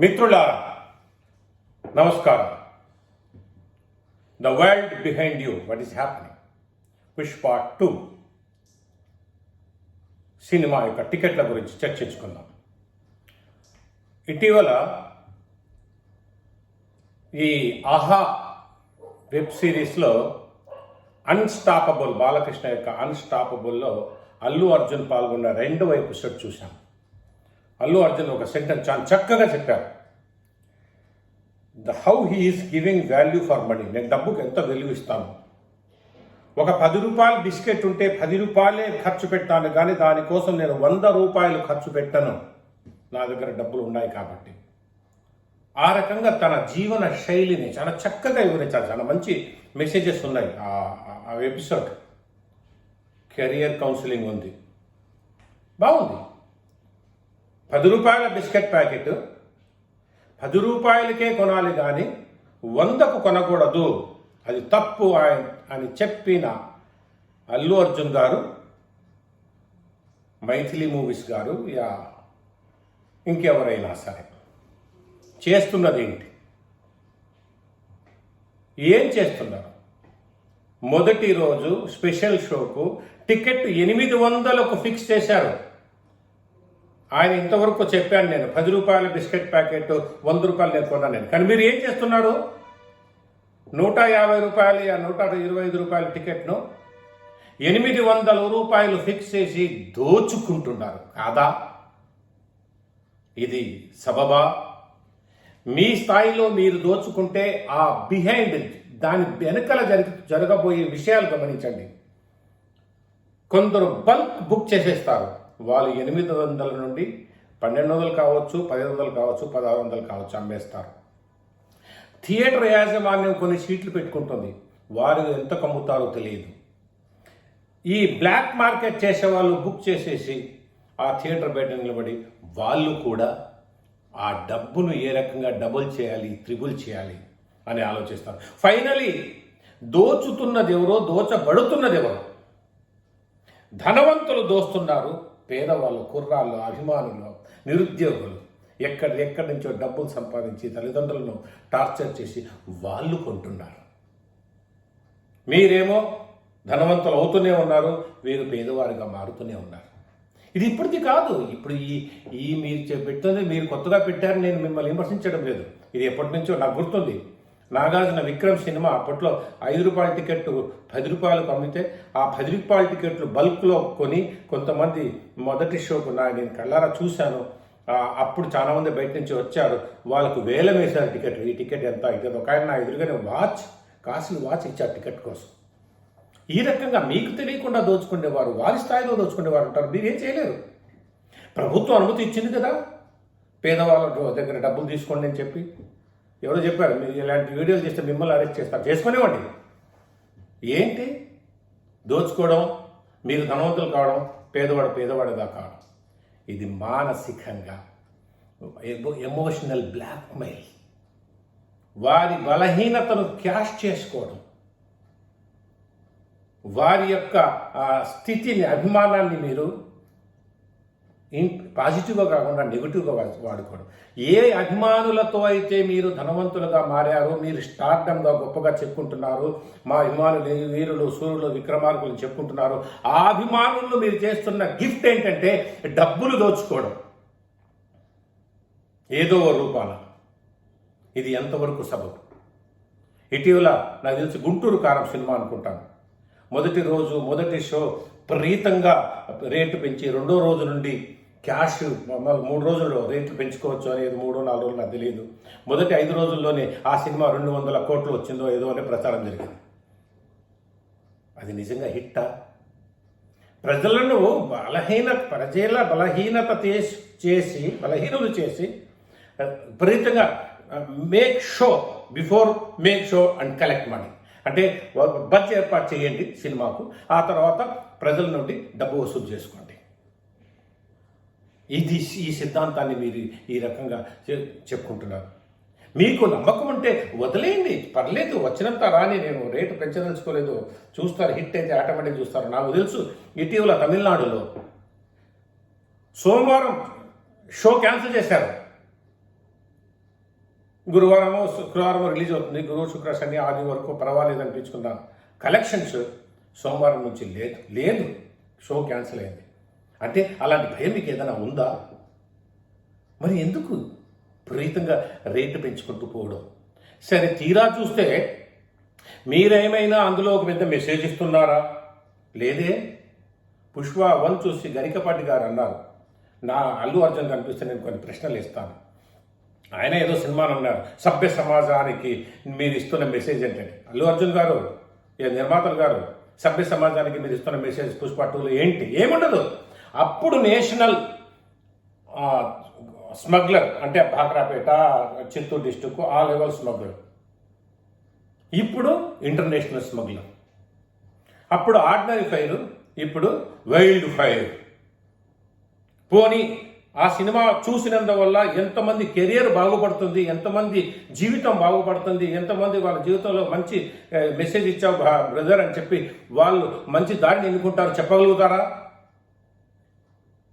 మిత్రులారా నమస్కారం. The world behind you what is happening part two. Cinema యొక్క టికెట్ల గురించి చర్చించుకుందాం. ఇటీవల ఈ ఆహా వెబ్ సిరీస్లో అన్స్టాపబుల్ బాలకృష్ణ యొక్క అన్స్టాపబుల్లో అల్లు అర్జున్ పాల్గొన్న రెండవ ఎపిసోడ్ చూశాను అల్లు అర్జున్ ఒక సెంటెన్స్ చాలా చక్కగా చెప్పారు. The how he is giving value for money. నేను డబ్బుకి ఎంత విలువ ఇస్తాను? ఒక పది రూపాయలు బిస్కెట్ ఉంటే పది రూపాయలే ఖర్చు పెట్టాను కానీ దానికోసం నేను వంద రూపాయలు ఖర్చు పెట్టను. నా దగ్గర డబ్బులు ఉన్నాయి కాబట్టి. ఆ రకంగా తన జీవన శైలిని చాలా చక్కగా వివరించారు. చాలా మంచి మెసేజెస్ ఉన్నాయి ఆ- ఆ ఎపిసోడ్ కెరియర్ కౌన్సిలింగ్ ఉంది. బాగుంది. పది రూపాయల బిస్కెట్ ప్యాకెట్ పది రూపాయలకే కొనాలి కానీ వందకు కొనకూడదు. అది తప్పు అని చెప్పిన అల్లు అర్జున్ గారు మైథిలి మూవీస్ గారు యా ఇంకెవరైనా సరే చేస్తున్నది ఏంటి? ఏం చేస్తున్నారు? మొదటి రోజు స్పెషల్ షోకు టికెట్ ఎనిమిది వందలకు ఫిక్స్ చేశారు. ఆయన ఇంతవరకు చెప్పాను నేను. పది రూపాయల బిస్కెట్ ప్యాకెట్ వంద రూపాయలు నేను కొన్నాను నేను. కానీ మీరు ఏం చేస్తున్నారు నూట యాభై రూపాయలు ఆ నూట ఇరవై ఐదు రూపాయల టికెట్ను ఎనిమిది వందల రూపాయలు ఫిక్స్ చేసి దోచుకుంటున్నారు. కాదా? ఇది సబబా. మీ స్థాయిలో మీరు దోచుకుంటే ఆ బిహైండ్ దాని వెనకల జరిగి జరగబోయే విషయాలు గమనించండి. కొందరు బల్క్ బుక్ చేసేస్తారు. వాళ్ళు ఎనిమిది వందల నుండి పన్నెండు వందలు కావచ్చు పదిహేను వందలు కావచ్చు పదహారు వందలు కావచ్చు అమ్మేస్తారు. థియేటర్ యాజమాన్యం కొన్ని సీట్లు పెట్టుకుంటుంది. వారు ఎంత కమ్ముతారో తెలియదు. ఈ బ్లాక్ మార్కెట్ చేసే వాళ్ళు బుక్ చేసేసి ఆ థియేటర్ బయట నిలబడి వాళ్ళు కూడా ఆ డబ్బును ఏ రకంగా డబుల్ చేయాలి త్రిబుల్ చేయాలి అని ఆలోచిస్తారు. ఫైనలీ దోచుతున్నది ఎవరో దోచబడుతున్నది ఎవరో. ధనవంతులు దోస్తున్నారు. పేదవాళ్ళు కుర్రాళ్ళు అభిమానులు నిరుద్యోగులు ఎక్కడ ఎక్కడి నుంచో డబ్బులు సంపాదించి తల్లిదండ్రులను టార్చర్ చేసి వాళ్ళు కొంటున్నారు. మీరేమో ధనవంతులు అవుతూనే ఉన్నారు వీరు పేదవారిగా మారుతూనే ఉన్నారు. ఇది ఇప్పటిది కాదు. ఇప్పుడు ఈ ఈ మీరు చె- పెట్టినది మీరు కొత్తగా పెట్టారు నేను మిమ్మల్ని విమర్శించడం లేదు. ఇది ఎప్పటి నుంచో నాకు గుర్తుంది. నాగార్జున విక్రమ్ సినిమా అప్పట్లో ఐదు రూపాయల టికెట్ పది రూపాయలకు అమ్మితే ఆ పది రూపాయల టికెట్లు బల్క్లో కొని కొంతమంది మొదటి షోకు నా నేను కళ్ళారా చూశాను. అప్పుడు చాలామంది బయట నుంచి వచ్చారు. వాళ్ళకు వేలం వేశారు టికెట్ ఈ టికెట్ ఎంత ఇది ఒక ఆయన నా ఎదురుగానే వాచ్ కాసులు వాచ్ ఇచ్చారు టికెట్ కోసం. ఈ రకంగా మీకు తెలియకుండా దోచుకునేవారు వారి స్థాయిలో దోచుకునేవారు ఉంటారు. మీరేం చేయలేరు. ప్రభుత్వం అనుమతి ఇచ్చింది కదా. పేదవాళ్ళ దగ్గర డబ్బులు తీసుకోండి అని చెప్పి. ఎవరో చెప్పారు మీరు ఇలాంటి వీడియోలు చేస్తే మిమ్మల్ని అరెస్ట్ చేస్తారు. చేసుకునేవ్వండి. ఏంటి? దోచుకోవడం మీరు ధనవంతులు కావడం పేదవాడు పేదవాడిగా కావడం. ఇది మానసికంగా ఎమోషనల్ బ్లాక్మెయిల్ వారి బలహీనతను క్యాష్ చేసుకోవడం. వారి యొక్క స్థితిని అభిమానాన్ని మీరు పాజిటివ్గా కాకుండా నెగిటివ్గా వాడుకోవడం ఏ అభిమానులతో అయితే మీరు ధనవంతులుగా మారారో మీరు స్టార్డంగా గొప్పగా చెప్పుకుంటున్నారు మా అభిమానులు వీరులు సూర్యులు విక్రమార్కులు చెప్పుకుంటున్నారు ఆ అభిమానులు మీరు చేస్తున్న గిఫ్ట్ ఏంటంటే డబ్బులు దోచుకోవడం. ఏదో రూపాల రూపాన. ఇది ఎంతవరకు సబబు? ఇటీవల నాకు తెలిసి గుంటూరు కారం సినిమా అనుకుంటాను. మొదటి రోజు మొదటి షో ప్రీతంగా రేటు పెంచి రెండో రోజు నుండి క్యాష్ మూడు రోజుల్లో రేట్లు పెంచుకోవచ్చు అనేది మూడో నాలుగు రోజులు నాకు తెలియదు. మొదటి ఐదు రోజుల్లోనే ఆ సినిమా రెండు వందల కోట్లు వచ్చిందో ఏదో అనే ప్రచారం జరిగింది. అది నిజంగా హిట్టా? ప్రజలను బలహీన ప్రజల బలహీనత చేసి చేసి బలహీనులు చేసి విపరీతంగా make show before make show and collect money అంటే ఒక బడ్జెట్ ఏర్పాటు చేయండి సినిమాకు. ఆ తర్వాత ప్రజల నుండి డబ్బు వసూలు చేసుకోండి. ఇది ఈ సిద్ధాంతాన్ని మీరు ఈ రకంగా చె- చెప్పుకుంటున్నారు. మీకు నమ్మకం ఉంటే వదిలేయండి. పర్లేదు వచ్చినంత రాని నేను రేటు పెంచదలుచుకోలేదు. చూస్తారు హిట్ అయితే ఆటోమేటిక్ చూస్తారు. నాకు తెలుసు ఇటీవల తమిళనాడులో సోమవారం షో క్యాన్సిల్ చేశారు. గురువారము శుక్రవారం రిలీజ్ అవుతుంది. గురువు శుక్ర శని ఆది వరకు పర్వాలేదు అనిపించుకున్న కలెక్షన్స్ సోమవారం నుంచి లేదు లేదు. షో క్యాన్సిల్ అయింది. అంటే అలాంటి భయం మీకు ఏదైనా ఉందా? మరి ఎందుకు విపరీతంగా రేటు పెంచుకుంటూ పోవడం? సరే తీరా చూస్తే మీరేమైనా అందులో ఒక పెద్ద మెసేజ్ ఇస్తున్నారా? లేదే. పుష్ప వన్ చూసి గరికపాటి గారు అన్నారు నా అల్లు అర్జున్ కనిపిస్తే నేను కొన్ని ప్రశ్నలు ఇస్తాను ఆయన ఏదో సినిమాని అన్నారు సభ్య సమాజానికి మీరు ఇస్తున్న మెసేజ్ ఏంటండి? అల్లు అర్జున్ గారు నిర్మాతలు గారు సభ్య సమాజానికి మీరు ఇస్తున్న మెసేజ్ పుష్ప టూలో ఏంటి? ఏముండదు. అప్పుడు నేషనల్ స్మగ్లర్ అంటే బాక్రాపేట చిత్తూరు డిస్టిక్ ఆ లెవెల్ స్మగ్లర్. ఇప్పుడు ఇంటర్నేషనల్ స్మగ్లర్. అప్పుడు ఆర్డినరీ ఫైర్ ఇప్పుడు వైల్డ్ ఫైర్. పోనీ ఆ సినిమా చూసినందువల్ల ఎంతమంది కెరియర్ బాగుపడుతుంది ఎంతమంది జీవితం బాగుపడుతుంది ఎంతమంది వాళ్ళ జీవితంలో మంచి మెసేజ్ ఇచ్చావు బ్రదర్ అని చెప్పి వాళ్ళు మంచి దారిని ఎన్నుకుంటారు చెప్పగలుగుతారా?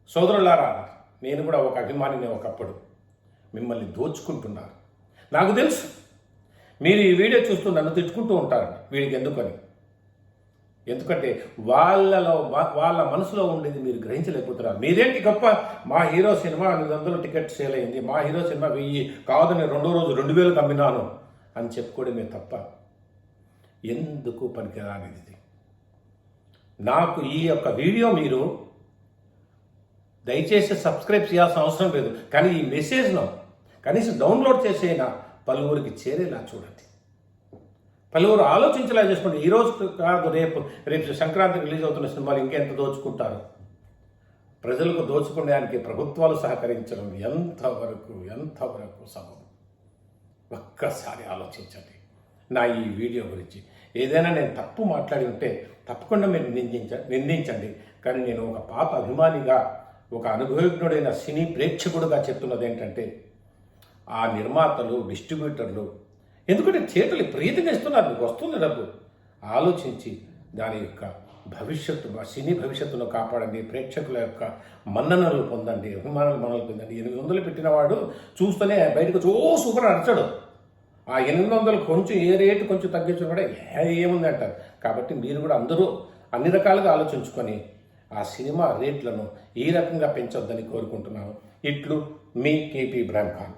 సోదరులారా నేను కూడా ఒక అభిమానిని ఒకప్పుడు మిమ్మల్ని దోచుకుంటున్నారు నాకు తెలుసు మీరు ఈ వీడియో చూస్తూ నన్ను తిట్టుకుంటూ ఉంటారు. వీడికి ఎందుకని? ఎందుకంటే వాళ్ళలో వాళ్ళ మనసులో ఉండేది మీరు గ్రహించలేకపోతున్నారు. మీదేంటి గొప్ప? మా హీరో సినిమా ఎనిమిది వందలు టికెట్ సేల్ అయింది. మా హీరో సినిమా వెయ్యి కాదని రెండో రోజు రెండు వేలు కమ్మినాను అని చెప్పుకోవడమే తప్ప ఎందుకు పనికిరానిది? నాకు ఈ యొక్క వీడియో మీరు దయచేసి సబ్స్క్రైబ్ చేయాల్సిన అవసరం లేదు. కానీ ఈ మెసేజ్ను కనీసం డౌన్లోడ్ చేసేనా? పలువురికి చేరేలా చూడండి. పలువురు ఆలోచించేలా చేసుకోండి. ఈ రోజు కాదు రేపు రేపు సంక్రాంతి రిలీజ్ అవుతున్న సినిమాలు ఇంకెంత దోచుకుంటారు? ప్రజలకు దోచుకునేదానికి ప్రభుత్వాలు సహకరించడం ఎంతవరకు ఎంతవరకు సబబు? ఒక్కసారి ఆలోచించండి. నా ఈ వీడియో గురించి. ఏదైనా నేను తప్పు మాట్లాడి ఉంటే తప్పకుండా మీరు నిందించ నిందించండి. కానీ నేను ఒక పాత అభిమానిగా ఒక అనుభవజ్ఞుడైన సినీ ప్రేక్షకుడుగా చెప్తున్నది ఏంటంటే ఆ నిర్మాతలు డిస్ట్రిబ్యూటర్లు ఎందుకంటే చేతులు ప్రీతిగా ఇస్తున్నారు మీకు వస్తుంది డబ్బు. ఆలోచించి దాని యొక్క భవిష్యత్తు సినీ భవిష్యత్తును కాపాడండి ప్రేక్షకుల యొక్క మన్ననలు పొందండి అభిమానులు మనలు పొందండి. ఎనిమిది వందలు పెట్టినవాడు చూస్తూనే బయటకు చూ సూపర్ నచ్చడు ఆ ఎనిమిది వందలు కొంచెం ఏ రేటు కొంచెం తగ్గించడం కూడా ఏముంది అంటారు. కాబట్టి మీరు కూడా అందరూ అన్ని రకాలుగా ఆలోచించుకొని ఆ సినిమా రేట్లను ఈ రకంగా పెంచొద్దని కోరుకుంటున్నాను. ఇట్లు మీ కేపీ ఇబ్రాహిం ఖాన్